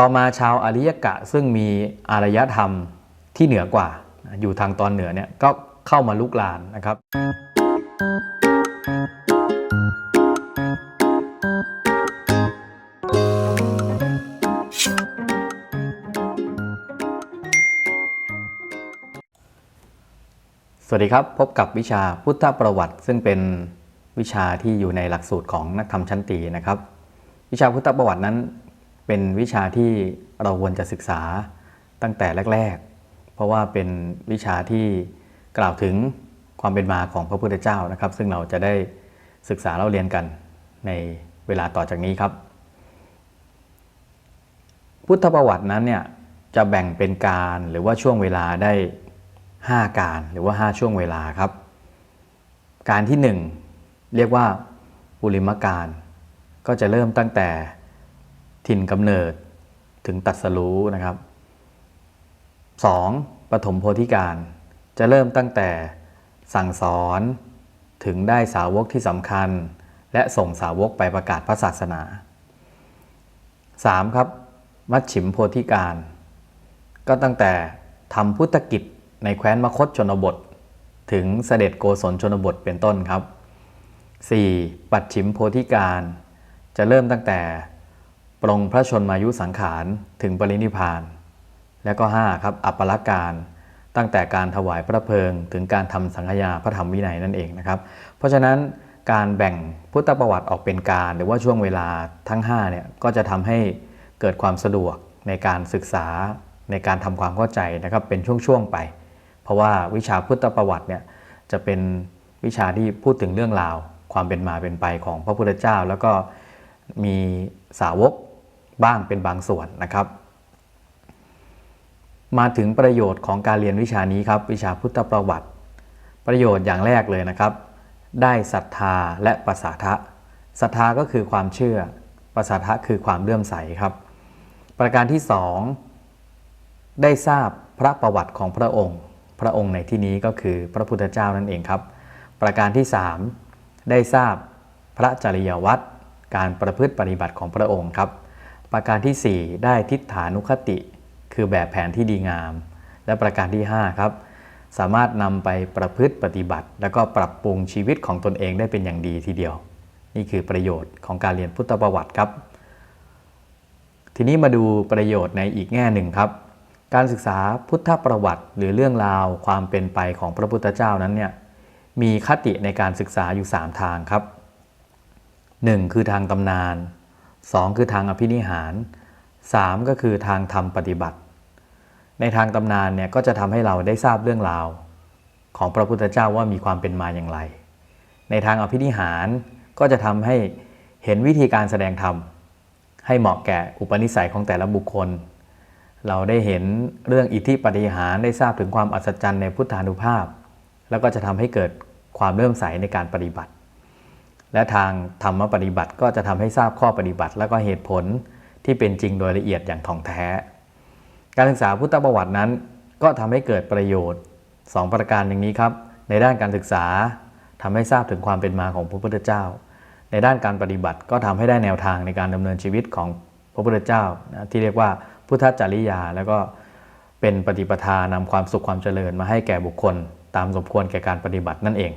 ต่อมาชาวอาริยกะซึ่งมีอารยธรรมที่เหนือกว่า อยู่ทางตอนเหนือเนี่ยก็เข้ามาลุกลานนะครับ สวัสดีครับ พบกับวิชาพุทธประวัติ ซึ่งเป็นวิชาที่อยู่ในหลักสูตรของนักธรรมชั้นตีนะครับ วิชาพุทธประวัตินั้น เป็นวิชาที่เราควรจะศึกษาตั้งแต่แรก ๆ เพราะว่าเป็นวิชาที่กล่าวถึงความเป็นมาของพระพุทธเจ้านะครับ ซึ่งเราจะได้ศึกษาเล่าเรียนกันในเวลาต่อจากนี้ครับ พุทธประวัตินั้นเนี่ยจะแบ่งเป็นการหรือว่าช่วงเวลาได้ 5 การหรือว่า 5 ช่วงเวลาครับ การที่ 1 เรียกว่าปุริมการ ก็จะเริ่มตั้งแต่ ถิ่นกำเนิดถึงตัดสรู้นะครับ 2. ปฐมโพธิการ จะเริ่มตั้งแต่สั่งสอนถึงได้สาวกที่สำคัญ และส่งสาวกไปประกาศพระศาสนา 3. ครับมัชฉิมโพธิการ ก็ตั้งแต่ทำพุทธกิจในแคว้นมคตชนบท ถึงเสด็จโกศลชนบทเป็นต้นครับ 4. ปัดฉิมโพธิการ จะเริ่มตั้งแต่ ปรงพระชนมายุสังขารถึงปรินิพาน และก็ 5. ครับ อัปปลการตั้งแต่การถวายพระเพลิง ถึงการทำสังฆยาพระธรรมวินัยนั่นเองนะครับ เพราะฉะนั้นการแบ่งพุทธประวัติออกเป็นการ หรือว่าช่วงเวลาทั้ง5เนี่ยก็จะทำให้เกิดความสะดวกในการศึกษาในการทำความเข้าใจนะครับเป็นช่วงๆไป เพราะว่าวิชาพุทธประวัติเนี่ยจะเป็นวิชาที่พูดถึงเรื่องราว ความเป็นมาเป็นไปของพระพุทธเจ้า แล้วก็มีสาวก บ้างเป็นบางส่วนนะครับ มาถึงประโยชน์ของการเรียนวิชานี้ครับ วิชาพุทธประวัติ ประโยชน์อย่างแรกเลยนะครับ ได้ศรัทธาและประสาทะศรัทธาก็คือความเชื่อประสาทะคือความเลื่อมใสครับ ประการที่สองได้ทราบพระประวัติของพระองค์ พระองค์ในที่นี้ก็คือพระพุทธเจ้านั่นเองครับ ประการที่ 3 ได้ทราบพระจริยวัตรการประพฤติปฏิบัติของพระองค์ครับ ประการที่ 4 ได้ทิฏฐานุคติ คือแบบแผนที่ดีงาม และประการที่ 5 ครับ สามารถนำไปประพฤติปฏิบัติ แล้วก็ปรับปรุงชีวิตของตนเองได้เป็นอย่างดีทีเดียว นี่คือประโยชน์ของการเรียนพุทธประวัติครับ ทีนี้มาดูประโยชน์ในอีกแง่หนึ่งครับการศึกษาพุทธประวัติหรือเรื่องราวความเป็นไปของพระพุทธเจ้านั้นเนี่ยมีคติในการศึกษาอยู่ 3 ทางครับ 1. คือทางตำนาน 2. คือทางอภินิหาร 3. ก็คือทางธรรมปฏิบัติ ในทางตำนานเนี่ยก็จะทำให้เราได้ทราบเรื่องราว ของพระพุทธเจ้าว่ามีความเป็นมาอย่างไร ในทางอภินิหารก็จะทำให้เห็นวิธีการแสดงธรรม ให้เหมาะแก่อุปนิสัยของแต่ละบุคคล เราได้เห็นเรื่องอิทธิปฏิหารได้ทราบถึงความอัศจรรย์ในพุทธานุภาพ แล้วก็จะทำให้เกิดความเริ่มใสในการปฏิบัติ และทางธรรมปฏิบัติก็จะทำให้ทราบข้อปฏิบัติ และก็เหตุผลที่เป็นจริงโดยละเอียดอย่างท่องแท้ การศึกษาพุทธประวัตินั้น ก็ทำให้เกิดประโยชน์ 2 ประการอย่างนี้ครับ ในด้านการศึกษาทำให้ทราบถึงความเป็นมาของพระพุทธเจ้า ในด้านการปฏิบัติก็ทำให้ได้แนวทางในการดำเนินชีวิตของพระพุทธเจ้านะที่เรียกว่าพุทธจริยา แล้วก็เป็นปฏิปทานำความสุขความเจริญมาให้แก่บุคคล ตามสมควรแก่การปฏิบัตินั่นเอง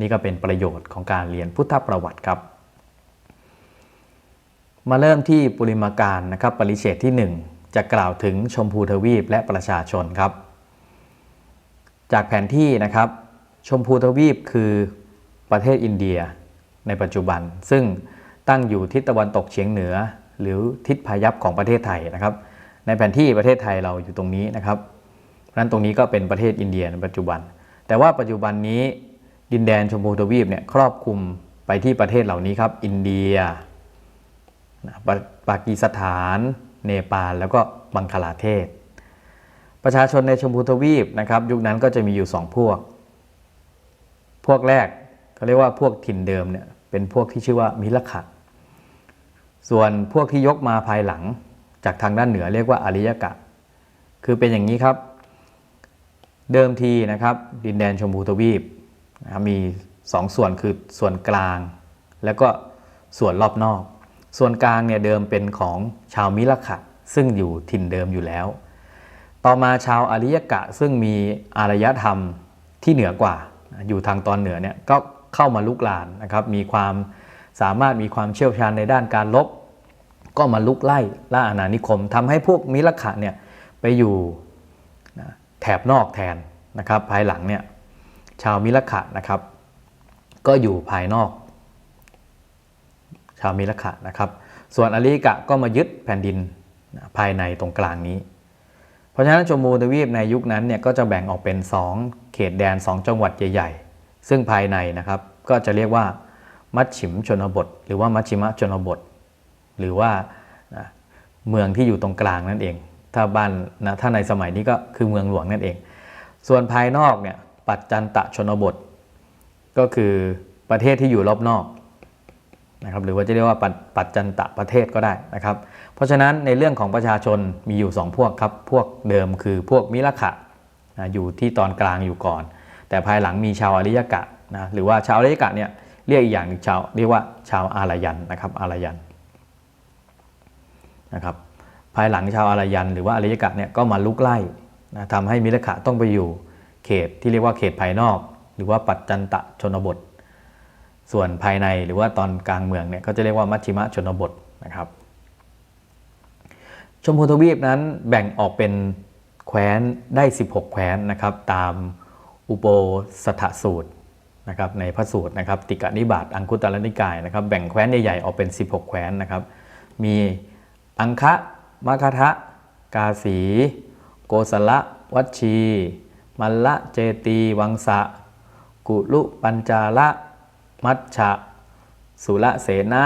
นี่ก็เป็นประโยชน์ของการเรียนพุทธประวัติครับ มาเริ่มที่ปุริมาการนะครับปริเฉดที่ 1 จะกล่าวถึงชมพูทวีปและประชาชนครับ จากแผนที่นะครับชมพูทวีปคือประเทศอินเดียในปัจจุบัน ซึ่งตั้งอยู่ทิศตะวันตกเฉียงเหนือ หรือทิศพายัพของประเทศไทยนะครับ ในแผนที่ประเทศไทยเราอยู่ตรงนี้นะครับเพราะนั้นตรงนี้ก็เป็นประเทศอินเดียในปัจจุบัน แต่ว่าปัจจุบันนี้ ดินแดนชมพูทวีปเนี่ยครอบคลุมไปที่ประเทศเหล่านี้ครับ อินเดียปปากีสถาน เนปาล แล้วก็บังคลาเทศ ประชาชนในชมพูทวีปนะครับ ยุคนั้นก็จะมีอยู่ 2 พวก พวกแรกเขาเรียกว่าพวกถิ่นเดิมเนี่ยเป็นพวกที่ชื่อว่ามิลขะส่วนพวกที่ยกมาภายหลังจากทางด้านเหนือเรียกว่าอาริยกะ คือเป็นอย่างนี้ครับ เดิมทีนะครับ ดินแดนชมพูทวีป มี2ส่วนคือส่วนกลาง แล้วก็ส่วนรอบนอก ส่วนกลางเนี่ยเดิมเป็นของชาวมิลขะซึ่งอยู่ถิ่นเดิมอยู่แล้ว ต่อมาชาวอาริยกะซึ่งมีอารยธรรมที่เหนือกว่า อยู่ทางตอนเหนือเนี่ยก็เข้ามาลุกลานนะครับ มีความสามารถมีความเชี่ยวชาญในด้านการลบ ก็มาลุกไล่ล่าอาณานิคมทำให้พวกมิลขะเนี่ยไปอยู่แถบนอกแทนนะครับ ภายหลังเนี่ย ชาวมิลขะนะครับ ก็อยู่ภายนอก ชาวมิลขะนะครับ ส่วนอาริกะก็มายึดแผ่นดินภายในตรงกลางนี้ เพราะฉะนั้นชมพูทวีปในยุคนั้นเนี่ยก็จะแบ่งออกเป็น 2 เขตแดน 2 จังหวัดใหญ่ๆ ซึ่งภายในนะครับก็จะเรียกว่ามัชชิมชนบท หรือว่ามัชชิมะชนบท หรือว่าเมืองที่อยู่ตรงกลางนั่นเอง ถ้าบ้านนะถ้าในสมัยนี้ก็คือเมืองหลวงนั่นเอง ส่วนภายนอกเนี่ย ปัจจันตะชนบท ก็คือประเทศที่อยู่รอบนอกนะครับหรือว่าจะเรียกว่าปัจปัจจันตะประเทศก็ได้นะครับ เพราะฉะนั้นในเรื่องของประชาชนมีอยู่ 2 พวกครับ พวกเดิมคือพวกมิลขะนะอยู่ที่ตอนกลางอยู่ก่อน แต่ภายหลังมีชาวอริยกะนะหรือว่าชาวอริยกะเนี่ยเรียกอีกอย่างหนึ่งชาวเรียกว่าชาวอารยันนะครับอารยันนะครับภายหลังชาวอารยัน หรือว่าอริยกะเนี่ยก็มาลุกไล่นะทำให้มิลขะต้องไปอยู่ เขตที่เรียกว่าเขตภายนอก หรือว่าปัจจันตะชนบท ส่วนภายในหรือว่าตอนกลางเมืองเนี่ยก็จะเรียกว่ามัชชิมะชนบทนะครับ ชมพูทวีปนั้นแบ่งออกเป็นแคว้นได้ 16 แคว้นนะครับ ตามอุโปสถสูตรนะครับในพระสูตรนะครับ ติกนิบาตอังคุตรนิกายนะครับ แบ่งแคว้นใหญ่ๆออกเป็น 16 แคว้นนะครับ มีอังคะมคทะ กาสี โกสละ วัชี มัลละเจตีวังสะ กุลุปัญจาละ มัชชะ สุละเสนะ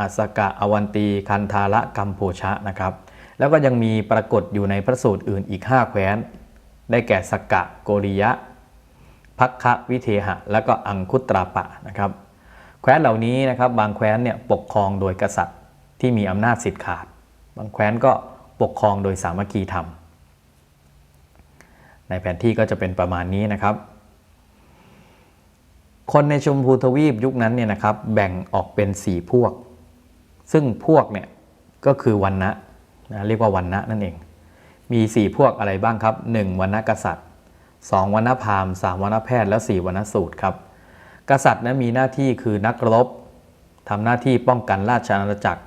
อัสกะอวันตีคันธาละกัมโพชะนะครับ แล้วก็ยังมีปรากฏอยู่ในพระสูตรอื่นอีก 5 แคว้น ได้แก่สกกะโกริยะพักคะวิเทหะ และก็อังคุตราปะนะครับ แคว้นเหล่านี้นะครับบางแคว้นเนี่ยปกครองโดยกษัตริย์ที่มีอำนาจสิทธิ์ขาด บางแคว้นก็ปกครองโดยสามัคคีธรรม ในแผนที่ก็จะเป็นประมาณนี้นะครับ คนในชมพูทวีปยุคนั้นเนี่ยนะครับแบ่งออกเป็น 4 พวก ซึ่งพวกเนี่ยก็คือวันนะนะเรียกว่าวันนะนั่นเอง มี 4 พวกอะไรบ้างครับ 1. วันนะกษัตริย์ 2. วันนะพราหมณ์ 3. วันนะแพทย์และ 4. วันนะสูตรครับกษัตริย์นะมีหน้าที่คือนักรบทำหน้าที่ป้องกันราชอาณาจักร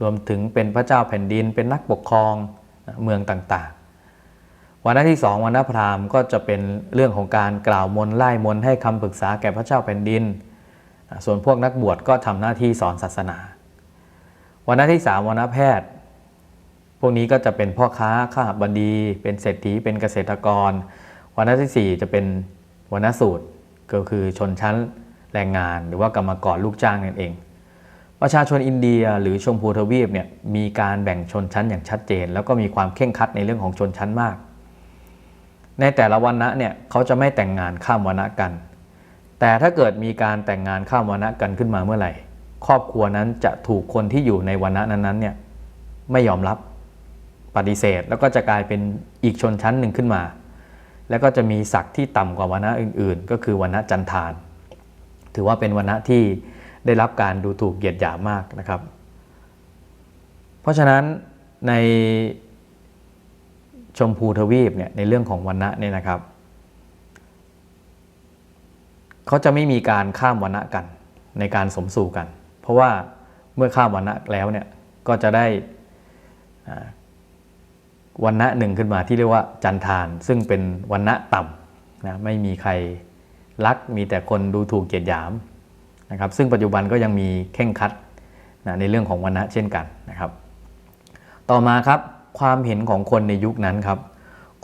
รวมถึงเป็นพระเจ้าแผ่นดินเป็นนักปกครองเมืองต่างๆ วันที่2วันนะพราหมณ์ก็จะเป็นเรื่องของการกล่าวมนต์ไล่มนต์ให้คำปรึกษาแก่พระเจ้าแผ่นดิน ส่วนพวกนักบวชก็ทำหน้าที่สอนศาสนา วันที่3วันนะแพทย์ พวกนี้ก็จะเป็นพ่อค้าข้าบดี เป็นเศรษฐีเป็นเกษตรกร วันนะที่จะเป็นวันนะสูตรก็คือชนชั้นแรงงาน หรือว่ากรรมกรลูกจ้างนั่นเอง ประชาชนอินเดียหรือชมพูทวีปเนี่ยมีการแบ่งชนชั้นอย่างชัดเจน แล้วก็มีความเข่งคัดในเรื่องของชนชั้นมาก ในแต่ละวันนะเนี่ยเขาจะไม่แต่งงานข้ามวันนะกัน แต่ถ้าเกิดมีการแต่งงานข้ามวันนะกันขึ้นมาเมื่อไหร่ ครอบครัวนั้นจะถูกคนที่อยู่ในวันนะนั้นๆเนี่ยไม่ยอมรับปฏิเสธ แล้วก็จะกลายเป็นอีกชนชั้นหนึ่งขึ้นมา แล้วก็จะมีศักดิ์ที่ต่ำกว่าวันนะอื่น ๆ ก็คือวันนะจันทาน ถือว่าเป็นวันนะที่ได้รับการดูถูกเหยียดหยามมากนะครับ เพราะฉะนั้นใน ชมพูทวีปเนี่ยในเรื่องของวันนะเนี่ยนะครับเขาจะไม่มีการข้ามวันนะกันในการสมสู่กัน เพราะว่าเมื่อข้ามวันนะแล้วเนี่ยก็จะได้วันนะหนึ่งขึ้นมาที่เรียกว่าจันทาน ซึ่งเป็นวันนะต่ำนะไม่มีใครรักมีแต่คนดูถูกเกียดหยามนะครับ ซึ่งปัจจุบันก็ยังมีเข่งคัดนะในเรื่องของวันนะเช่นกันนะครับ ต่อมาครับ ความเห็นของคนในยุคนั้นครับ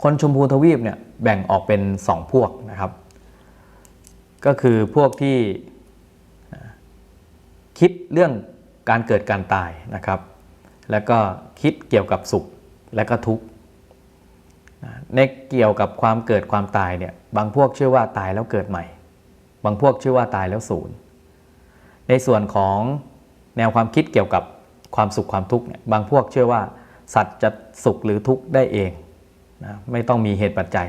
คนชมพูทวีปเนี่ยแบ่งออกเป็น 2 พวกนะครับ ก็คือพวกที่คิดเรื่องการเกิดการตายนะครับ แล้วก็คิดเกี่ยวกับสุขและก็ทุกข์ในเกี่ยวกับความเกิดความตายเนี่ยบางพวกเชื่อว่าตายแล้วเกิดใหม่ บางพวกเชื่อว่าตายแล้วศูนย์ในส่วนของแนวความคิดเกี่ยวกับความสุขความทุกข์เนี่ยบางพวกเชื่อว่า สัตว์จะสุขหรือทุกข์ได้เองนะไม่ต้องมีเหตุปัจจัย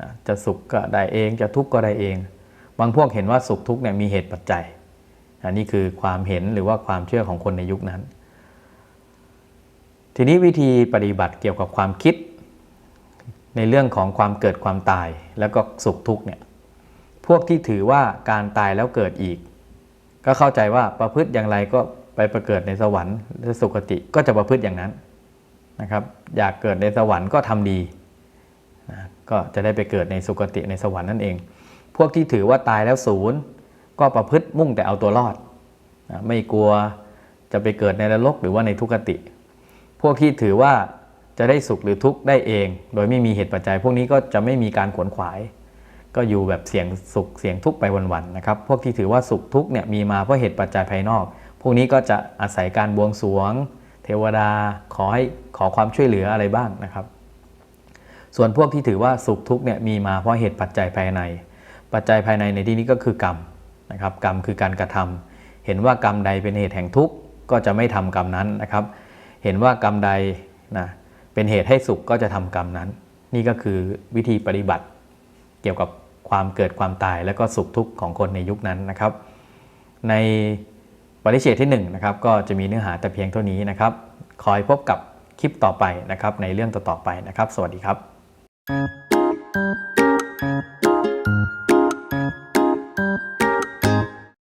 นะจะสุขก็ได้เองจะทุกข์ก็ได้เอง บางพวกเห็นว่าสุขทุกข์เนี่ยมีเหตุปัจจัยอันนี้คือความเห็นหรือว่าความเชื่อของคนในยุคนั้น ทีนี้วิธีปฏิบัติเกี่ยวกับความคิด ในเรื่องของความเกิดความตายแล้วก็สุขทุกข์เนี่ยพวกที่ถือว่าการตายแล้วเกิดอีก ก็เข้าใจว่าประพฤติอย่างไรก็ไปประเกิดในสวรรค์หรือสุคติก็จะประพฤติอย่างนั้น นะครับอยากเกิดในสวรรค์ก็ทำดีนะก็จะได้ไปเกิดในสุคติในสวรรค์นั่นเอง พวกที่ถือว่าตายแล้วศูนย์ก็ประพฤติมุ่งแต่เอาตัวรอดนะไม่กลัวจะไปเกิดในนรกหรือว่าในทุกติ พวกที่ถือว่าจะได้สุขหรือทุกข์ได้เอง โดยไม่มีเหตุปัจจัย พวกนี้ก็จะไม่มีการขวนขวาย ก็อยู่แบบเสี่ยงสุขเสี่ยงทุกข์ไปวันๆนะครับ พวกที่ถือว่าสุขทุกข์เนี่ยมีมาเพราะเหตุปัจจัยภายนอก พวกนี้ก็จะอาศัยการบวงสรวง วดาขอให้ขอความช่วยเหลืออะไรบ้างนะครับ ส่วนพวกที่ถือว่าสุขทุกข์เนี่ยมีมาเพราะเหตุปัจจัยภายใน ปัจจัยภายในในที่นี้ก็คือกรรมนะครับกรรมคือการกระทำเห็นว่ากรรมใดเป็นเหตุแห่งทุกข์ก็จะไม่ทำกรรมนั้นนะครับ เห็นว่ากรรมใดนะเป็นเหตุให้สุขก็จะทำกรรมนั้น นี่ก็คือวิธีปฏิบัติ เกี่ยวกับความเกิดความตายและก็สุขทุกข์ของคนในยุคนั้นนะครับ ใน ปริเชตที่1นะครับก็จะมีเนื้อหาแต่เพียงเท่านี้นะครับคอยพบกับคลิปต่อไปนะครับในเรื่องต่อๆไปนะครับ สวัสดีครับ